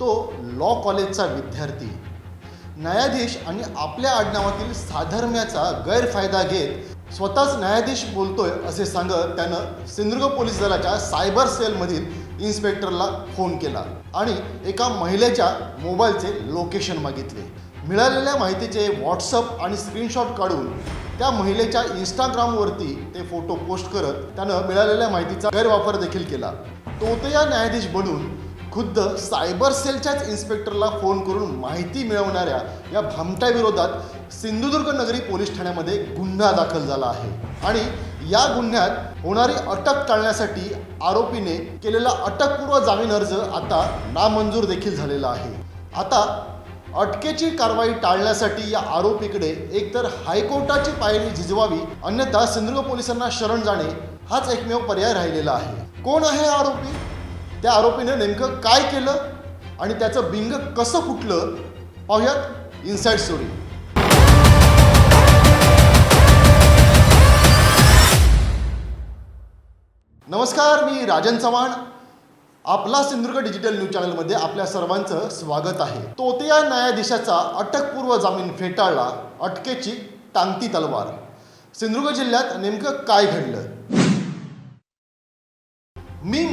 तो लॉ कॉलेजचा विद्यार्थी. न्यायाधीश आणि आपल्या आडनावातील साधर्म्याचा गैरफायदा घेत स्वतःच न्यायाधीश बोलतोय असे सांगत त्यानं सिंधुदुर्ग पोलीस दलाच्या सायबर सेलमधील इन्स्पेक्टरला फोन केला आणि एका महिलेच्या मोबाईलचे लोकेशन मागितले. मिळालेल्या माहितीचे व्हॉट्सअप आणि स्क्रीनशॉट काढून त्या महिलेच्या इंस्टाग्रामवरती ते फोटो पोस्ट करत त्यानं मिळालेल्या माहितीचा गैरवापर देखील केला. तो त्या न्यायाधीश बनून खुद्द सायबर सेलच्याच इन्स्पेक्टरला फोन करून माहिती मिळवणाऱ्या या भामट्याविरोधात सिंधुदुर्ग नगरी पोलीस ठाण्यामध्ये गुन्हा दाखल झाला आहे. आणि या गुन्ह्यात होणारी अटक टाळण्यासाठी आरोपीने केलेला अटकपूर्व जामीन अर्ज आता नामंजूर देखील झालेला आहे. आता अटकेची कारवाई टाळण्यासाठी या आरोपीकडे एकतर हायकोर्टाची पायरी झिजवावी अन्यथा सिंधुदुर्ग पोलिसांना शरण जाणे हाच एकमेव पर्याय राहिलेला आहे. कोण आहे आरोपी? त्या आरोपीने नेमकं काय केलं आणि त्याचं बिंग कसं फुटलं पाहुयात इनसाईड स्टोरी नमस्कार मी राजन चव्हाण. आपला सिंधुदुर्ग डिजिटल न्यूज चॅनलमध्ये आपल्या सर्वांचं स्वागत आहे. तोतया न्यायाधीशाचा अटकपूर्व जामीन फेटाळला अटकेची टांगती तलवार. सिंधुदुर्ग जिल्ह्यात नेमकं काय घडलं?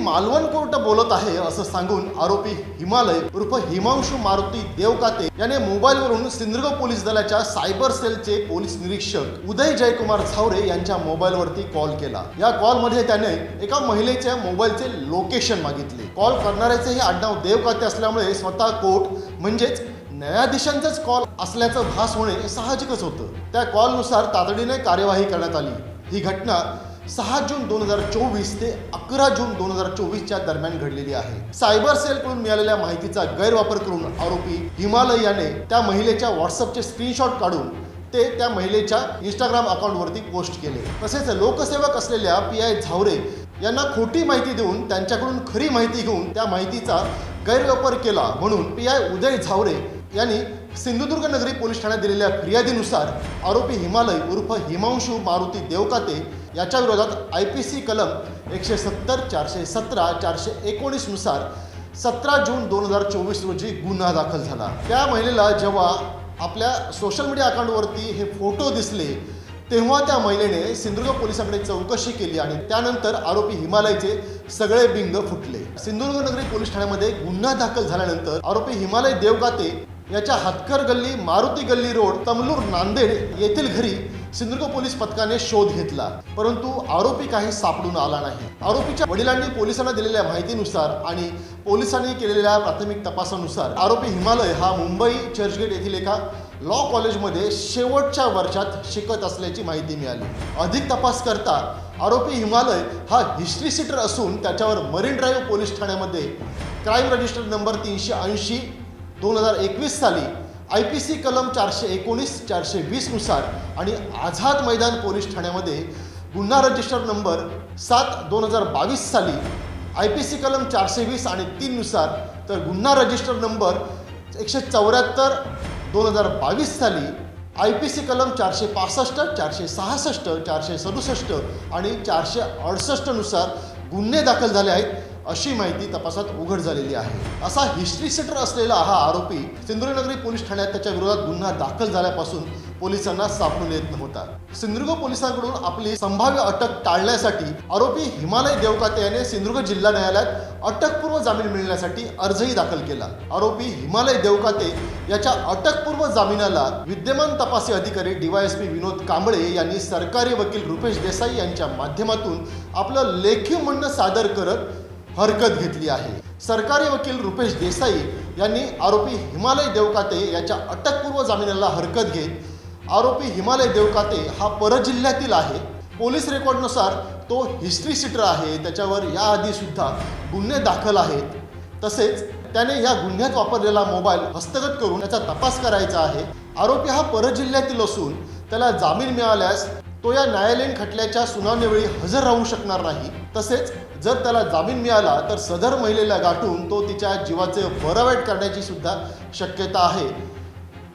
मालवण कोर्ट बोलत आहे असं सांगून आरोपी हिमालय उर्फ हिमांशु मारुती देवकाते याने मोबाईलवरून सिंधुदुर्ग पोलीस दलाच्या सायबर सेलचे पोलीस निरीक्षक उदय जयकुमार झावरे यांच्या मोबाईलवरती कॉल केला. या कॉलमध्ये त्याने एका महिलेच्या मोबाईलचे लोकेशन मागितले. कॉल करणाऱ्याचे हे आडनाव देवकाते असल्यामुळे स्वतः कोर्ट म्हणजेच न्यायाधीशांचाच कॉल असल्याचं भास होणे साहजिकच होतं. त्या कॉलनुसार तातडीने कार्यवाही करण्यात आली. ही घटना सहा जून दोन हजार चोवीस ते अकरा जून दोन हजार चोवीसच्या दरम्यान घडलेली आहे. सायबर सेलकडून मिळालेल्या माहितीचा गैरवापर करून आरोपी हिमालयाने त्या महिलेच्या व्हॉट्सअपचे स्क्रीनशॉट काढून ते त्या महिलेच्या इंस्टाग्राम अकाउंटवरती पोस्ट केले. तसेच लोकसेवक असलेल्या पी आय झावरे यांना खोटी माहिती देऊन त्यांच्याकडून खरी माहिती घेऊन त्या माहितीचा गैरवापर केला म्हणून पी आय उदय झावरे यांनी सिंधुदुर्ग नगरी पोलीस ठाण्यात दिलेल्या फिर्यादीनुसार आरोपी हिमालय उर्फ हिमांशू मारुती देवकाते याच्या विरोधात आय पी सी कलम एकशे सत्तर चारशे सतरा चारशे एकोणीसनुसार सतरा जून दोन हजार चोवीस रोजी गुन्हा दाखल झाला. त्या महिलेला जेव्हा आपल्या सोशल मीडिया अकाउंटवरती हे फोटो दिसले तेव्हा त्या महिलेने सिंधुदुर्ग पोलिसांकडे चौकशी केली आणि त्यानंतर आरोपी हिमालयचे सगळे बिंग फुटले. सिंधुदुर्ग नगरी पोलीस ठाण्यामध्ये गुन्हा दाखल झाल्यानंतर आरोपी हिमालय देवगाते याच्या हातकर गल्ली मारुती गल्ली रोड तमलूर नांदेड येथील घरी सिंधुदुर्ग पोलीस पथकाने शोध घेतला. परंतु आरोपी काही सापडून आला नाही. आरोपीच्या वडिलांनी पोलिसांना दिलेल्या माहितीनुसार आणि पोलिसांनी केलेल्या प्राथमिक तपासानुसार आरोपी हिमालय हा मुंबई चर्चगेट येथील एका लॉ कॉलेजमध्ये शेवटच्या वर्षात शिकत असल्याची माहिती मिळाली. अधिक तपास करता आरोपी हिमालय हा हिस्ट्री सीटर असून त्याच्यावर मरीन ड्राईव्ह पोलीस ठाण्यामध्ये क्राईम रजिस्टर नंबर तीनशे ऐंशी दोन हजार एकवीस साली आय पी सी कलम चारशे एकोणीस चारशे वीसनुसार आणि आझाद मैदान पोलीस ठाण्यामध्ये गुन्हा रजिस्टर नंबर सात दोन हजार बावीस साली आय पी सी कलम चारशे वीस आणि तीननुसार तर गुन्हा रजिस्टर नंबर एकशे चौऱ्याहत्तर दोन हजार बावीस साली आय पी सी कलम चारशे पासष्ट चारशे सहासष्ट चारशे सदुसष्ट आणि चारशे अडसष्टनुसार गुन्हे दाखल झाले आहेत. अशी माहिती तपासात उघड झालेली आहे. असा हिस्ट्री सेटर असलेला हा आरोपी सिंधुदुर्ग नगरी पोलीस ठाण्यात त्याच्या विरोधात गुन्हा दाखल झाल्यापासून पोलिसांना सापडून येत नव्हता. सिंधुदुर्ग पोलिसांकडून आपली संभाव्य अटक टाळण्यासाठी आरोपी हिमालय देवकाते याने सिंधुदुर्ग जिल्हा न्यायालयात अटकपूर्व जामीन मिळण्यासाठी अर्जही दाखल केला. आरोपी हिमालय देवकाते याच्या अटकपूर्व जामिनाला विद्यमान तपासी अधिकारी डीवायएसपी विनोद कांबळे यांनी सरकारी वकील रुपेश देसाई यांच्या माध्यमातून आपलं लेखी म्हणणं सादर करत हरकत घेतली आहे. सरकारी वकील रुपेश देसाई यांनी आरोपी हिमालय देवकाते याच्या अटकपूर्व जामिनाला हरकत घेत आरोपी हिमालय देवकाते हा परजिल्ह्यातील आहे. पोलीस रेकॉर्डनुसार तो हिस्ट्री सीटर आहे. त्याच्यावर याआधी सुद्धा गुन्हे दाखल आहेत. तसेच त्याने या गुन्ह्यात वापरलेला मोबाईल हस्तगत करून त्याचा तपास करायचा आहे. आरोपी हा परजिल्ह्यातील असून त्याला जामीन मिळाल्यास तो या न्यायालयीन खटल्याच्या सुनावणीवेळी हजर राहू शकणार नाही. तसेच जर त्याला जामीन मिळाला तर सदर महिलेला गाठून तो तिच्या जीवाचे बरवाईट करण्याची सुद्धा शक्यता आहे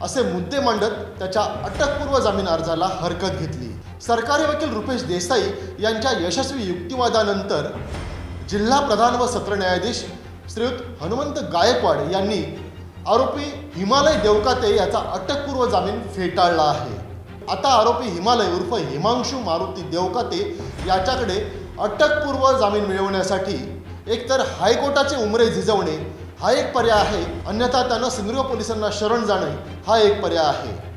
असे मुद्दे मांडत त्याच्या अटकपूर्व जामीन अर्जाला हरकत घेतली. सरकारी वकील रुपेश देसाई यांच्या यशस्वी युक्तिवादानंतर जिल्हा प्रधान व सत्र न्यायाधीश श्रीयुत हनुमंत गायकवाड यांनी आरोपी हिमालय देवकाते याचा अटकपूर्व जामीन फेटाळला आहे. आता आरोपी हिमालय उर्फ हिमांशू मारुती देवकाते याच्याकडे अटकपूर्व जामीन मिळवण्यासाठी एकतर हायकोर्टाचे उमरे झिजवणे हा एक पर्याय आहे. अन्यथा त्यानं सिंधुदुर्ग पोलिसांना शरण जाणे हा एक पर्याय आहे.